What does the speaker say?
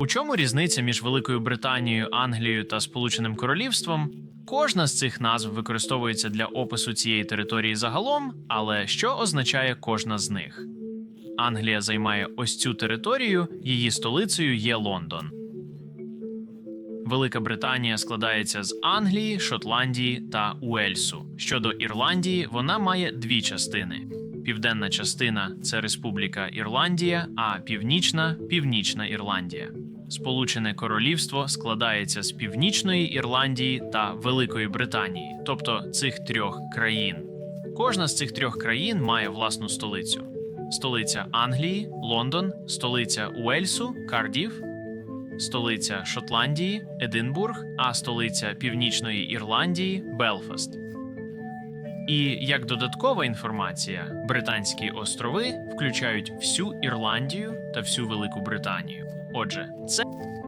У чому різниця між Великою Британією, Англією та Сполученим Королівством? Кожна з цих назв використовується для опису цієї території загалом, але що означає кожна з них? Англія займає ось цю територію, її столицею є Лондон. Велика Британія складається з Англії, Шотландії та Уельсу. Щодо Ірландії, вона має дві частини. Південна частина це Республіка Ірландія, а північна Північна Ірландія. Сполучене Королівство складається з Північної Ірландії та Великої Британії, тобто цих трьох країн. Кожна з цих трьох країн має власну столицю: столиця Англії, Лондон, столиця Уельсу, Кардіф, столиця Шотландії, Единбург, а столиця Північної Ірландії Белфаст. І як додаткова інформація, Британські острови включають всю Ірландію та всю Велику Британію. Отже, це